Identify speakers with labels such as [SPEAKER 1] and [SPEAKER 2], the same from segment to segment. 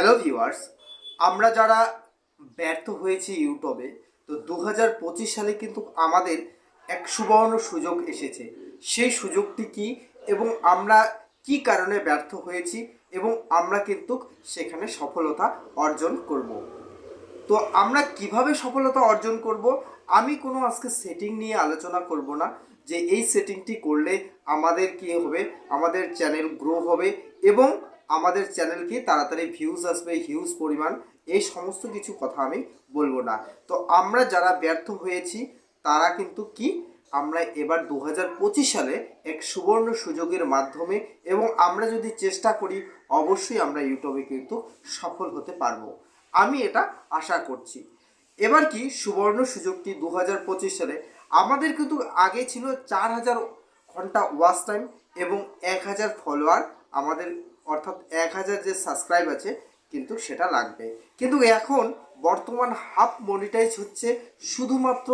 [SPEAKER 1] Hello viewers, আমরা যারা ব্যর্থ হয়েছি ইউটিউবে, তো দু হাজার পঁচিশ সালে কিন্তু আমাদের এক সুবর্ণ সুযোগ এসেছে। সেই সুযোগটি কি এবং আমরা কি কারণে ব্যর্থ হয়েছি এবং আমরা কিন্তু সেখানে সফলতা অর্জন করব। তো আমরা কীভাবে সফলতা অর্জন করব? আমি কোনো আজকে সেটিং নিয়ে আলোচনা করব না, যে এই সেটিংটি করলে আমাদের কি হবে, আমাদের চ্যানেল গ্রো হবে এবং আমাদের চ্যানেলকে তাড়াতাড়ি ভিউজ আসবে হিউজ পরিমাণ, এই সমস্ত কিছু কথা আমি বলব না। তো আমরা যারা ব্যর্থ হয়েছি, তারা কিন্তু কি? আমরা এবার দু হাজার পঁচিশ সালে এক সুবর্ণ সুযোগের মাধ্যমে এবং আমরা যদি চেষ্টা করি, অবশ্যই আমরা ইউটিউবে কিন্তু সফল হতে পারব। আমি এটা আশা করছি। এবার কি? সুবর্ণ সুযোগটি দু হাজার পঁচিশ সালে। আমাদের কিন্তু আগে ছিল চার হাজার ঘণ্টা ওয়াচ টাইম এবং এক হাজার ফলোয়ার আমাদের অর্থাৎ এক হাজার যে সাবস্ক্রাইব আছে, কিন্তু সেটা লাগবে। কিন্তু এখন বর্তমান হাফ মনিটাইজ হচ্ছে শুধুমাত্র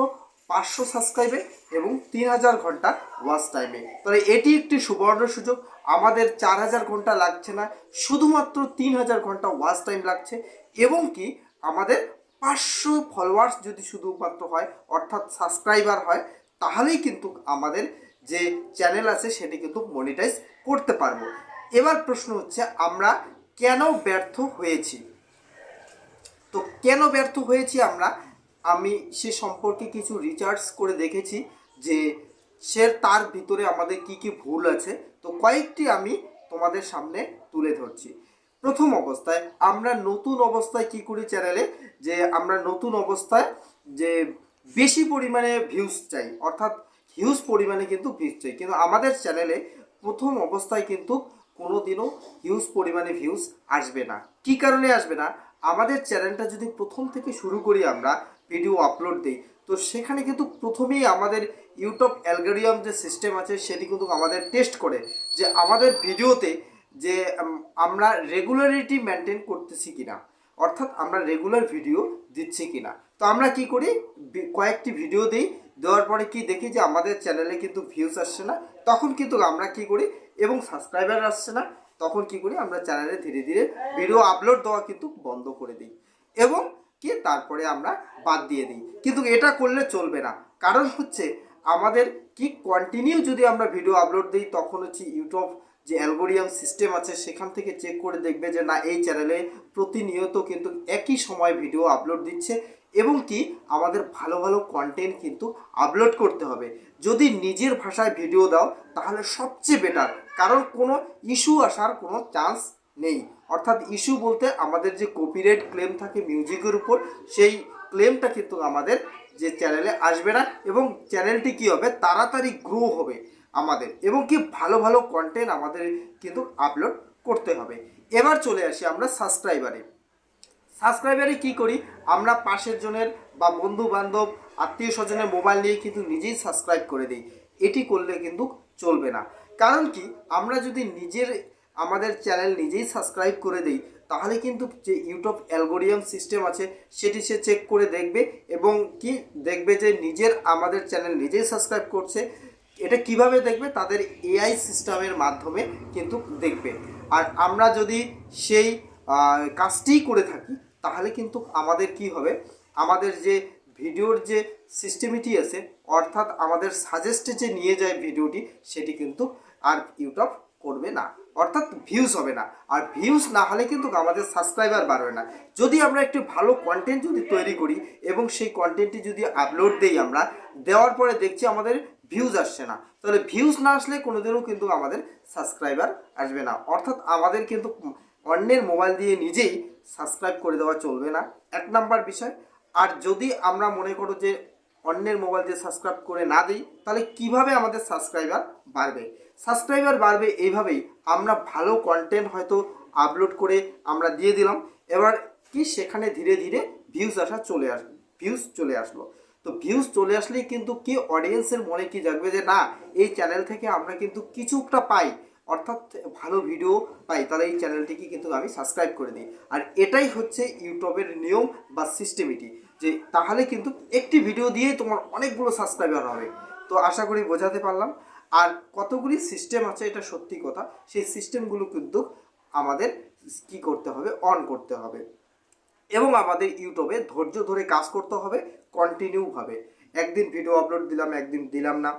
[SPEAKER 1] পাঁচশো সাবস্ক্রাইবে এবং তিন হাজার ঘণ্টা ওয়াচ টাইমে তাহলে এটি একটি সুবর্ণ সুযোগ। আমাদের চার হাজার ঘণ্টা লাগছে না, শুধুমাত্র তিন হাজার ঘণ্টা ওয়াচ টাইম লাগছে। এবং কি আমাদের পাঁচশো ফলোয়ার্স যদি শুধুমাত্র হয়, অর্থাৎ সাবস্ক্রাইবার হয়, তাহলেই কিন্তু আমাদের যে চ্যানেল আছে, সেটি কিন্তু মনিটাইজ করতে পারব। এবার প্রশ্ন হচ্ছে, আমরা কেন ব্যর্থ হয়েছি? তো কেন ব্যর্থ হয়েছি আমরা? আমি সে সম্পর্কে কিছু রিচার্জ করে দেখেছি যে সে তার ভিতরে আমাদের কি কি ভুল আছে। তো কয়েকটি আমি তোমাদের সামনে তুলে ধরছি। প্রথম অবস্থায়, আমরা নতুন অবস্থায় কি করি চ্যানেলে যে আমরা নতুন অবস্থায় যে বেশি পরিমাণে ভিউজ চাই, অর্থাৎ হিউজ পরিমাণে কিন্তু ভিউজ চাই। কিন্তু আমাদের চ্যানেলে প্রথম অবস্থায় কিন্তু কোনোদিনও হিউজ পরিমাণে ভিউজ আসবে না। কি কারণে আসবে না? আমাদের চ্যানেলটা যদি প্রথম থেকে শুরু করি আমরা ভিডিও আপলোড দিই, তো সেখানে কিন্তু প্রথমেই আমাদের ইউটিউব অ্যালগোরিয়াম যে সিস্টেম আছে, সেটি কিন্তু আমাদের টেস্ট করে যে আমাদের ভিডিওতে যে আমরা রেগুলারিটি মেনটেন করতেছি কিনা, অর্থাৎ আমরা রেগুলার ভিডিও দিচ্ছি কিনা। তো আমরা কি করি? কয়েকটি ভিডিও দিই, দেওয়ার পরে কি দেখি যে আমাদের চ্যানেলে কিন্তু ভিউজ আসছে না, তখন কিন্তু আমরা কি করি? এবং সাবস্ক্রাইবার আসছে না, তখন কি করি আমরা চ্যানেলে ধীরে ধীরে ভিডিও আপলোড দেওয়া কিন্তু বন্ধ করে দিই এবং কি তারপরে আমরা বাদ দিয়ে দিই। কিন্তু এটা করলে চলবে না। কারণ হচ্ছে আমাদের কি কন্টিনিউ যদি আমরা ভিডিও আপলোড দিই, তখন হচ্ছে ইউটিউব যে অ্যালগোরিয়াম সিস্টেম আছে, সেখান থেকে চেক করে দেখবে যে না, এই চ্যানেলে প্রতিনিয়ত কিন্তু একই সময় ভিডিও আপলোড দিচ্ছে। এবং কি আমাদের ভালো ভালো কন্টেন্ট কিন্তু আপলোড করতে হবে। যদি নিজের ভাষায় ভিডিও দাও, তাহলে সবচেয়ে বেটার কারণ কোনো ইস্যু আসার কোনো চান্স নেই। অর্থাৎ ইস্যু বলতে আমাদের যে কপিরাইট ক্লেম থাকে মিউজিকের উপর, সেই ক্লেমটা কিন্তু আমাদের যে চ্যানেলে আসবে না এবং চ্যানেলটি কি হবে? তাড়াতাড়ি গ্রো হবে আমাদের। এবং কি ভালো ভালো কন্টেন্ট আমাদের কিন্তু আপলোড করতে হবে। এবার চলে আসি আমরা সাবস্ক্রাইবারে সাবস্ক্রাইবারে কি করি? আমরা পাশের জনের বা বন্ধু বান্ধব আত্মীয় স্বজনের মোবাইল নিয়ে কিন্তু নিজেই সাবস্ক্রাইব করে দিই। এটি করলে কিন্তু চলবে না। কারণ কি? আমরা যদি নিজের আমাদের চ্যানেল নিজেই সাবস্ক্রাইব করে দিই তাহলে কিন্তু যে ইউটিউব অ্যালগোরিয়াম সিস্টেম আছে সেটি সে চেক করে দেখবে এবং কি দেখবে যে নিজের আমাদের চ্যানেল নিজেই সাবস্ক্রাইব করছে। এটা কীভাবে দেখবে? তাদের এআই সিস্টেমের মাধ্যমে কিন্তু দেখবে। আর আমরা যদি সেই আহ, কাজটিই করে থাকি তাহলে কিন্তু আমাদের কি হবে? আমাদের যে ভিডিওর যে সিস্টেমিটি আছে, অর্থাৎ আমাদের সাজেস্টে যে নিয়ে যায় ভিডিওটি, সেটি কিন্তু আর ইউটিউব করবে না। অর্থাৎ ভিউজ হবে না। আর ভিউজ না হলে কিন্তু আমাদের সাবস্ক্রাইবার বাড়বে না। যদি আমরা একটি ভালো কন্টেন্ট যদি তৈরি করি এবং সেই কন্টেন্টটি যদি আপলোড দেই আমরা, দেওয়ার পরে দেখছি আমাদের ভিউজ আসছে না, তাহলে ভিউজ না আসলে কোনোদিনও কিন্তু আমাদের সাবস্ক্রাইবার আসবে না। অর্থাৎ আমাদের কিন্তু অন্যের মোবাইল দিয়ে নিজেই সাবস্ক্রাইব করে দেওয়া চলবে না। এক নাম্বার বিষয়, আর যদি আমরা মনে করো যে অন্যের মোবাইল দিয়ে সাবস্ক্রাইব করে না দিই, তাহলে কীভাবে আমাদের সাবস্ক্রাইবার বাড়বে? সাবস্ক্রাইবার বাড়বে এইভাবেই আমরা ভালো কন্টেন্ট হয়তো আপলোড করে আমরা দিয়ে দিলাম, এবার কি সেখানে ধীরে ধীরে ভিউজ আসা চলে আসবে ভিউজ চলে আসলো। তো ভিউজ চলে আসলেই কিন্তু কি অডিয়েন্সের মনে কি জাগবে যে না, এই চ্যানেল থেকে আমরা কিন্তু কিছুটা পাই। অর্থাৎ ভালো ভিডিও পাই, তাহলে এই চ্যানেলটিকে কিন্তু আমি সাবস্ক্রাইব করে দিই আর এটাই হচ্ছে ইউটিউবের নিয়ম বা সিস্টেমিটি যে তাহলে কিন্তু একটি ভিডিও দিয়ে তোমার অনেকগুলো সাবস্ক্রাইবার হবে। তো আশা করি বোঝাতে পারলাম। আর কতগুলি সিস্টেম আছে, এটা সত্যি কথা, সেই সিস্টেমগুলো কিন্তু আমাদের কি করতে হবে অন করতে হবে। এবং আমাদের ইউটিউবে ধৈর্য ধরে কাজ করতে হবে কন্টিনিউভাবে একদিন ভিডিও আপলোড দিলাম, একদিন দিলাম না।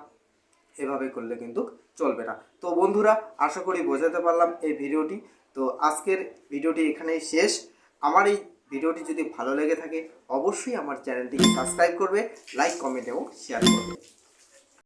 [SPEAKER 1] এভাবে করলে কিন্তু চলবে না। তো বন্ধুরা, আশা করি বোঝাতে পারলাম এই ভিডিওটি। তো আজকের ভিডিওটি এখানেই শেষ। আমার এই ভিডিওটি যদি ভালো লেগে থাকে, অবশ্যই আমার চ্যানেলটিকে সাবস্ক্রাইব করবে, লাইক, কমেন্ট এবং শেয়ার করবে।